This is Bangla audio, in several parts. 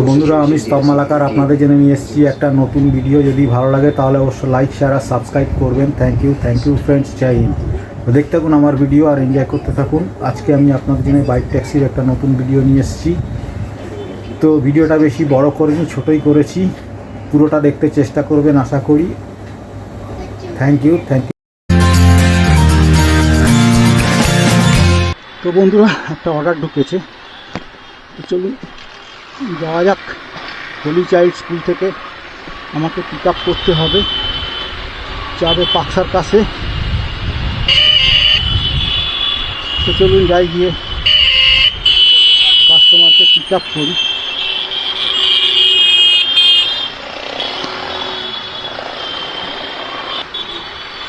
তো বন্ধুরা, আমি স্তব মালাকার আপনাদের জন্য নিয়ে এসেছি একটা নতুন ভিডিও যদি ভালো লাগে, তাহলে অবশ্যই লাইক শেয়ার আর সাবস্ক্রাইব করবেন। Thank you thank you friends Jai Hind তো দেখতে থাকুন আমার ভিডিও আর এনজয় করতে থাকুন। আজকে আমি আপনাদের জন্য বাইক ট্যাক্সির একটা নতুন ভিডিও নিয়ে এসেছি। তো ভিডিওটা বেশি বড় করিনি, ছোটোই করেছি। পুরোটা দেখতে চেষ্টা করবেন, আশা করি। থ্যাংক ইউ থ্যাংক ইউ তো বন্ধুরা, একটা অর্ডার ঢুকেছে। চলুন। যাওয়া যাক। হোলি চাইল্ড স্কুল থেকে আমাকে পিক আপ করতে হবে। যাবে পাকসার কাছে। তো চলুন যাই গিয়ে কাস্টমারকে পিক আপ করি।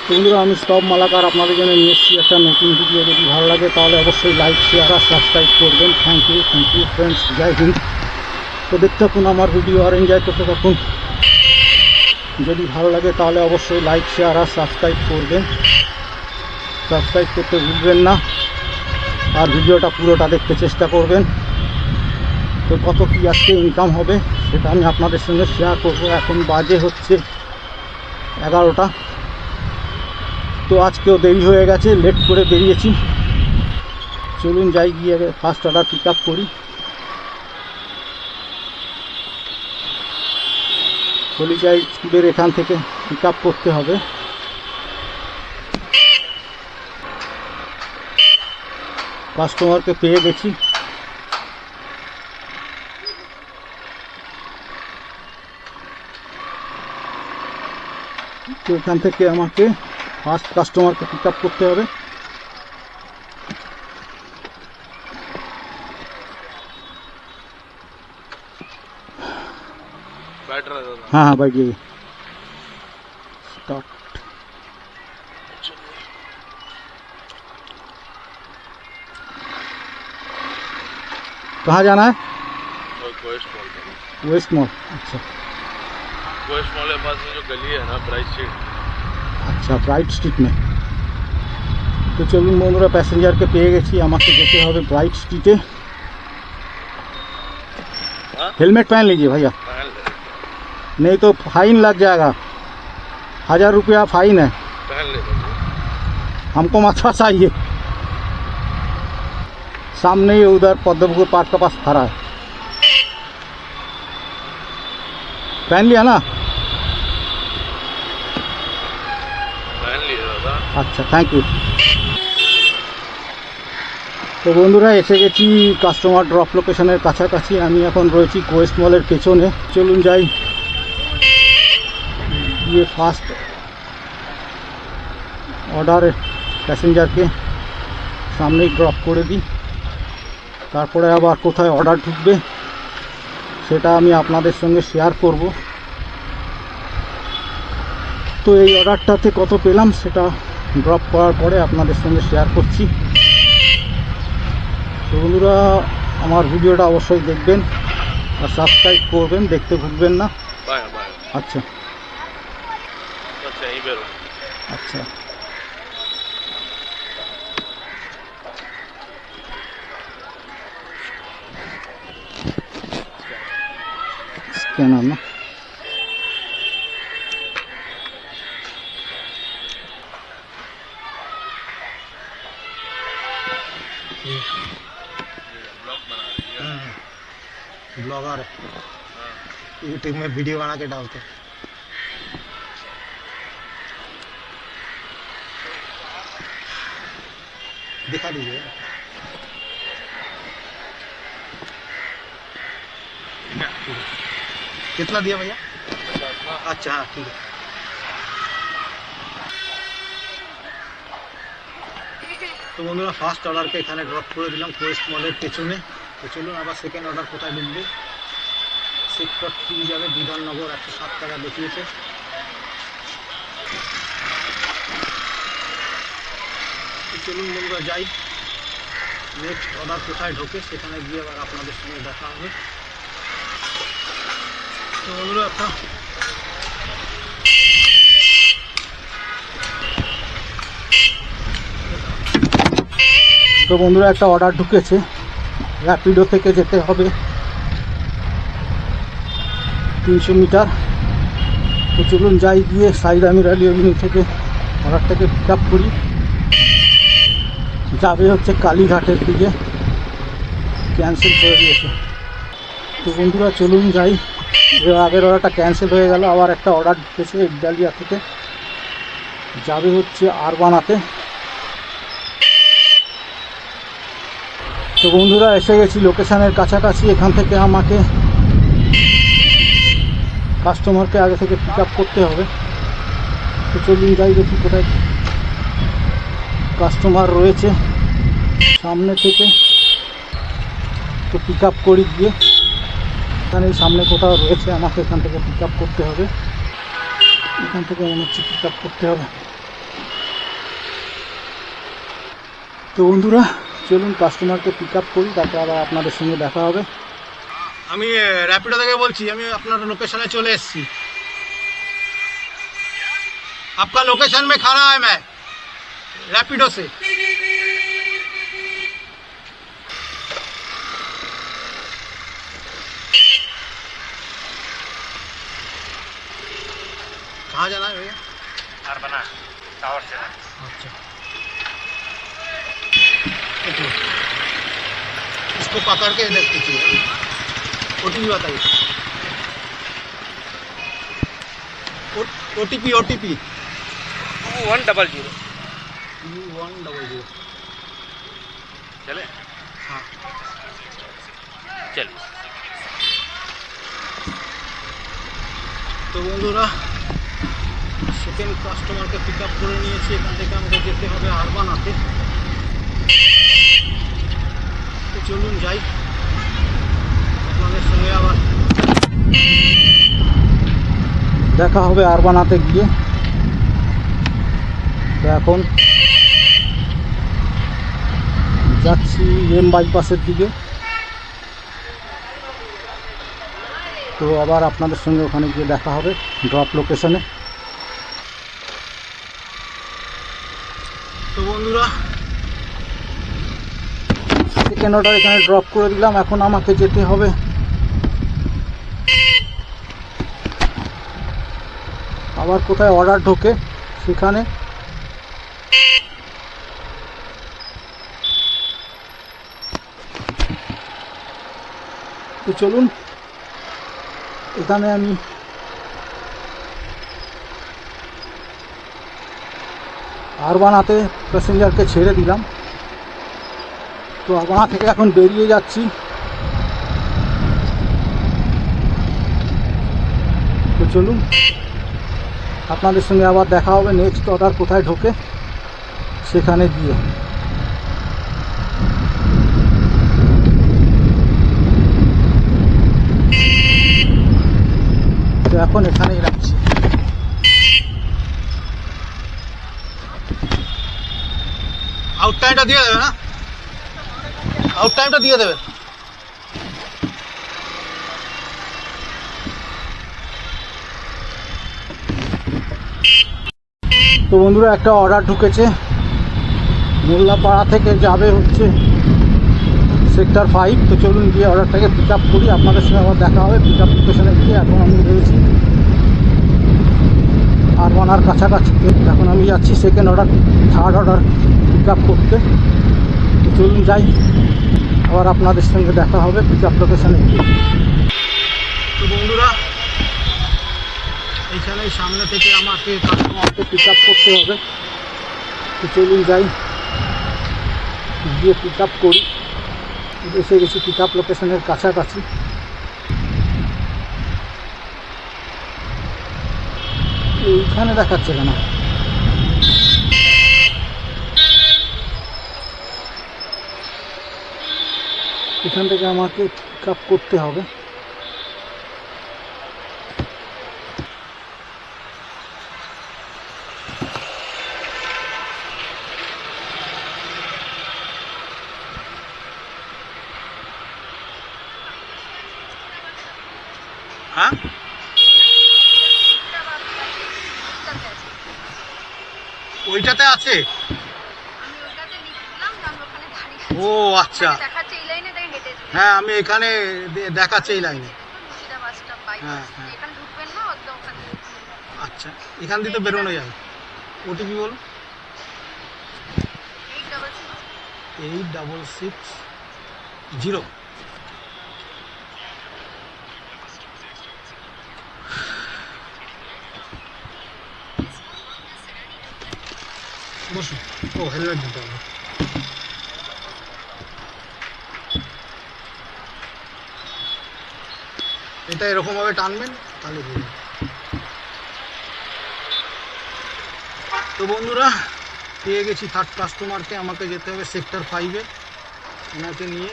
বন্ধুরা, আমি সব মালাকার আপনাদের জন্য নিয়ে এসেছি একটা নতুন ভিডিও যদি ভালো লাগে, তাহলে অবশ্যই লাইক শেয়ার আর সাবস্ক্রাইব করবেন। Thank you thank you friends Jai Hind. তো দেখতে থাকুন, আমার ভিডিও আর এনজয় করতে থাকুন। যদি ভালো লাগে তাহলে অবশ্যই লাইক শেয়ার আর সাবস্ক্রাইব করবেন। সাবস্ক্রাইব করতে ভুলবেন না। আর ভিডিওটা পুরোটা দেখতে চেষ্টা করবেন। তো কত কী আজকে ইনকাম হবে সেটা আমি আপনাদের সঙ্গে শেয়ার করব। এখন বাজে হচ্ছে এগারোটা। তো আজকেও দেরি হয়ে গেছে লেট করে বেরিয়েছি। চলুন যাই গিয়ে ফার্স্ট অর্ডার পিক আপ করি। কলিজাই স্কুলের এখান থেকে পিক আপ করতে হবে। কাস্টমারকে পেয়ে গেছি। এখান থেকে আমাকে ফার্স্ট কাস্টমারকে পিক আপ করতে হবে। हाँ हाँ बैठ जाइए स्टार्ट कहाँ जाना है और कोएस्ट मॉल था वेस्ट मॉल अच्छा कोएस्ट मॉल के पास में जो गली है ना ब्राइट स्ट्रीट আচ্ছা ব্রাইট স্ট্রিট में তো চলুন বন্ধুরা প্যাসেঞ্জারকে পেয়ে গেছি আমাকে যেতে হবে ব্রাইট স্ট্রিটে हाँ हेलमेट पहन लीजिए भैया पहन ले नहीं तो फाइन लग जाएगा हजार रुपया फाइन है पहन ले बंधु। हमको मत फंसाइए सामने ही उधर पद्मपुर पार्क के पास खड़ा है पहन लिया ना पहन लिया दादा আচ্ছা থ্যাংক ইউ তো বন্ধুরা এসে গেছি কাস্টমার ড্রপ লোকেশনের কাছাকাছি আমি এখন রয়েছি কোয়েস্ট মলের পেছনে চলুন যাই দিয়ে ফার্স্ট অর্ডার প্যাসেঞ্জারকে সামনেই ড্রপ করে দিই। তারপরে আবার কোথায় অর্ডার ঢুকবে সেটা আমি আপনাদের সঙ্গে শেয়ার করব। তো এই অর্ডারটাতে কত পেলাম সেটা ড্রপ করার পরে আপনাদের সঙ্গে শেয়ার করছি। তো বন্ধুরা আমার ভিডিওটা অবশ্যই দেখবেন আর সাবস্ক্রাইব করবেন দেখতে ভুলবেন না। আচ্ছা। से यहीं पे रहूँ अच्छा क्या हम्म। ब्लॉगर। यूट्यूब में वीडियो बना के डालते हैं। दिखा दीजिए कितना दिया भैया अच्छा हाँ ठीक है তো বন্ধুরা ফার্স্ট অর্ডারকে এখানে ড্রপ করে দিলাম কোয়েস্ট মলের পেছনে তো চলুন আবার সেকেন্ড অর্ডার কোথায় ঢুকবে সেক্টর থ্রি যাবে বিধাননগর একশো সাত টাকা দেখিয়েছে চলুন বন্ধুরা যাই। নেক্সট অর্ডার কোথায় ঢোকে সেখানে গিয়ে আবার আপনাদের সঙ্গে দেখা হবে। তো বন্ধুরা, একটা তো বন্ধুরা, একটা অর্ডার ঢুকেছে। র্যাপিডো থেকে যেতে হবে। তিনশো মিটার। তো চলুন যাই গিয়ে সাইড আলী অভিনয় থেকে। অর্ডারটাকে পিক করি। যাবে হচ্ছে কালীঘাটের দিকে। ক্যান্সেল করে দিয়েছে। তো বন্ধুরা, চলুন যাই। আগের অর্ডারটা ক্যান্সেল হয়ে গেল। আবার একটা অর্ডার ঢুকেছে ইডালিয়া থেকে। যাবে হচ্ছে আরবানাতে। তো বন্ধুরা, এসে গেছি লোকেশানের কাছাকাছি। এখান থেকে আমাকে কাস্টমারকে আগে থেকে পিক করতে হবে। তো চলুন যাই, দেখি কোথায় কাস্টমার রয়েছে সামনে থেকে। তো পিক আপ করি গিয়ে। এখানে সামনে কোথাও রয়েছে, আমাকে এখান থেকে পিক আপ করতে হবে। এখান থেকে মনে হচ্ছে পিক আপ করতে হবে। তো বন্ধুরা, চলুন কাস্টমারকে পিক আপ করি, তারপর আবার আপনাদের সঙ্গে দেখা হবে। আমি র্যাপিডো থেকে বলছি, আমি আপনার লোকেশনে চলে এসছি। আপনার লোকেশন মে খারাপ হয় मैं रैपिडो से। कहाँ जाना है भैया? अरबना टावर से। अच्छा। इसको पकड़ के देख दीजिए ओटीपी बताइए। OTP OTP. One double zero. One double zero चले हाँ चलिए তো বন্ধুরা সেকেন্ড কাস্টমারকে পিক আপ করে নিয়েছি এখান থেকে আমাকে যেতে হবে আরবানাতে তো চলুন যাই আপনাদের সঙ্গে আবার দেখা হবে আরবানাতে গিয়ে তো এখন যাচ্ছি এম বাইপাসের দিকে। তো আবার আপনাদের সঙ্গে ওখানে গিয়ে দেখা হবে, ড্রপ লোকেশনে। তো বন্ধুরা সেকেন্ড অর্ডার এখানে ড্রপ করে দিলাম, এখন আমাকে যেতে হবে। আবার কোথায় অর্ডার ঢোকে, সেখানে। তো চলুন, এখানে আমি আরবানাতে প্যাসেঞ্জারকে ছেড়ে দিলাম। তো আরবানা থেকে এখন বেরিয়ে যাচ্ছি। তো চলুন, আপনাদের সঙ্গে আবার দেখা হবে নেক্সট অর্ডার কোথায় ঢোকে, সেখানে গিয়ে তো এখন এখানেই রাখছি। আউট টাইমটা দিয়ে দেবে না? আউট টাইমটা দিয়ে দেবে। তো বন্ধুরা একটা অর্ডার ঢুকেছে। মোল্লাপাড়া থেকে যাবে হচ্ছে। সেক্টর ফাইভ তো চলুন গিয়ে অর্ডারটাকে পিক আপ করি। আপনাদের সঙ্গে আবার দেখা হবে পিক আপ লোকেশনে গিয়ে। এখন আমি রয়েছি আরবানার কাছাকাছি। এখন আমি যাচ্ছি second order third order pick up করতে। তো চলুন যাই। আবার আপনাদের সঙ্গে দেখা হবে পিক আপ লোকেশনে তো বন্ধুরা, এইখানে সামনে থেকে আমাকে কাস্টমারকে পিক আপ করতে হবে। তো চলুন যাই। গিয়ে পিক আপ করি। এসে গেছি পিক আপ লোকেশনের কাছাকাছি। এইখানে দেখাচ্ছে কেন? এখান থেকে আমাকে পিক আপ করতে হবে হ্যাঁ ওইটাতে আছে? ও আচ্ছা। হ্যাঁ আমি এখানে দেখাচ্ছে এই লাইনে। হ্যাঁ, হ্যাঁ। আচ্ছা এখান দিয়ে তো বেরোনো যায় ওটিপি বল? Eight double eight double six zero বসুন ও হেলমেট দিতে হবে এটা এরকমভাবে টানবেন, তাহলে বুঝবেন তো বন্ধুরা, পেয়ে গেছি থার্ড কাস্টমারকে আমাকে যেতে হবে সেক্টর ফাইভে ওনাকে নিয়ে।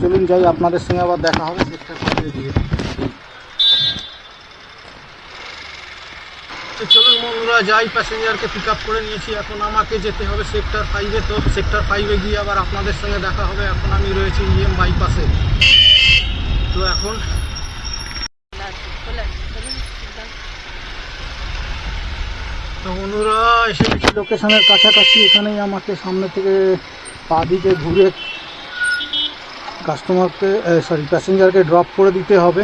চলুন যাই, আপনাদের সঙ্গে আবার দেখা হবে সেক্টর ফাইভে গিয়ে। তো চলুন বন্ধুরা, যাই প্যাসেঞ্জারকে পিক আপ করে নিয়েছি। এখন আমাকে যেতে হবে সেক্টর ফাইভে তো সেক্টর ফাইভে গিয়ে আবার আপনাদের সঙ্গে দেখা হবে। এখন আমি রয়েছি ইএম বাইপাসে তো এখন তো বন্ধুরা, এসে লোকেশনের কাছাকাছি। এখানেই আমাকে সামনে থেকে পা দিকে ঘুরে কাস্টমারকে সরি প্যাসেঞ্জারকে ড্রপ করে দিতে হবে।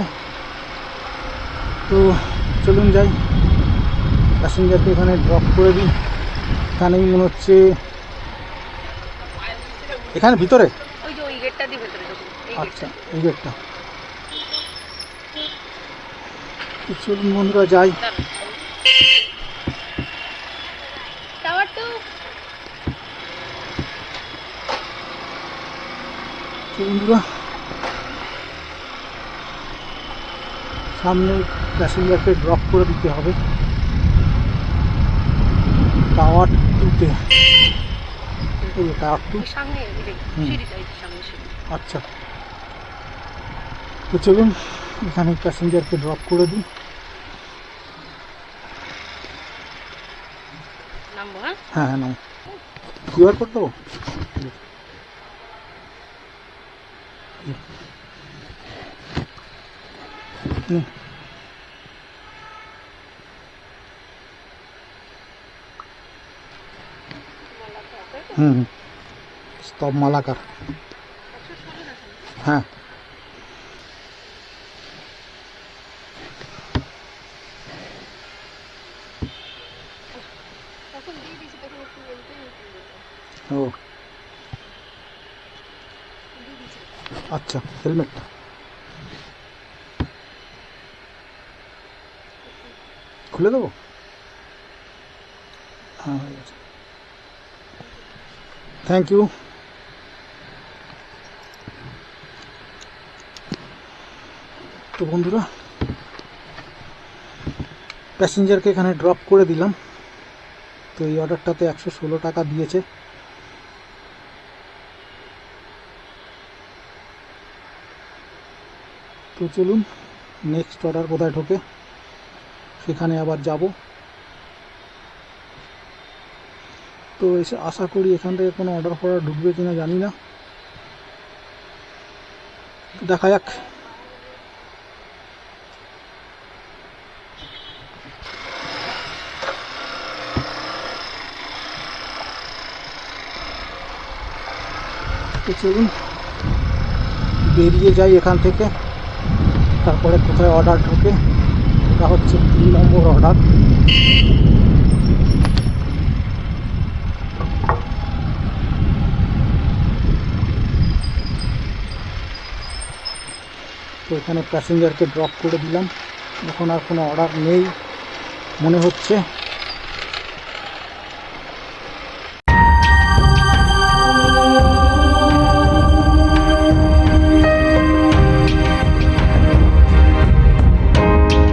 তো চলুন যাই। প্যাসেঞ্জারকে এখানে ড্রপ করে দিই। এখানেই মনে হচ্ছে এখানে ভিতরে? আচ্ছা এই গেটটা চলুন বন্ধুরা যাই। বন্ধুরা সামনে প্যাসেঞ্জারকে ড্রপ করে দিতে হবে। টাওয়ার টুতে টাওয়ার টু আচ্ছা। তো চলুন এখানে প্যাসেঞ্জারকে ড্রপ করে দিই। হ্যাঁ? হ্যাঁ নাও কিউআর কোড দেবো? হুম। হুম। স্তব মালাকার। হ্যাঁ। ও। আচ্ছা হেলমেটটা খুলে দেবো? হ্যাঁ হয়ে গেছে। থ্যাংক ইউ তো বন্ধুরা প্যাসেঞ্জারকে এখানে ড্রপ করে দিলাম। তো এই অর্ডারটাতে একশো ষোলো টাকা দিয়েছে। তো চলুন নেক্সট অর্ডার কোথায় ঢোকে, সেখানে আবার যাব। তো এসে আশা করি এখান থেকে কোনো অর্ডার ফর্ডার ঢুকবে কিনা জানি না। দেখা যাক। তো চলুন, বেরিয়ে যাই এখান থেকে। তারপরে কোথায় অর্ডার ঢোকে, এটা হচ্ছে তিন নম্বর অর্ডার এখানে প্যাসেঞ্জারকে ড্রপ করে দিলাম। এখন আর কোনো অর্ডার নেই মনে হচ্ছে।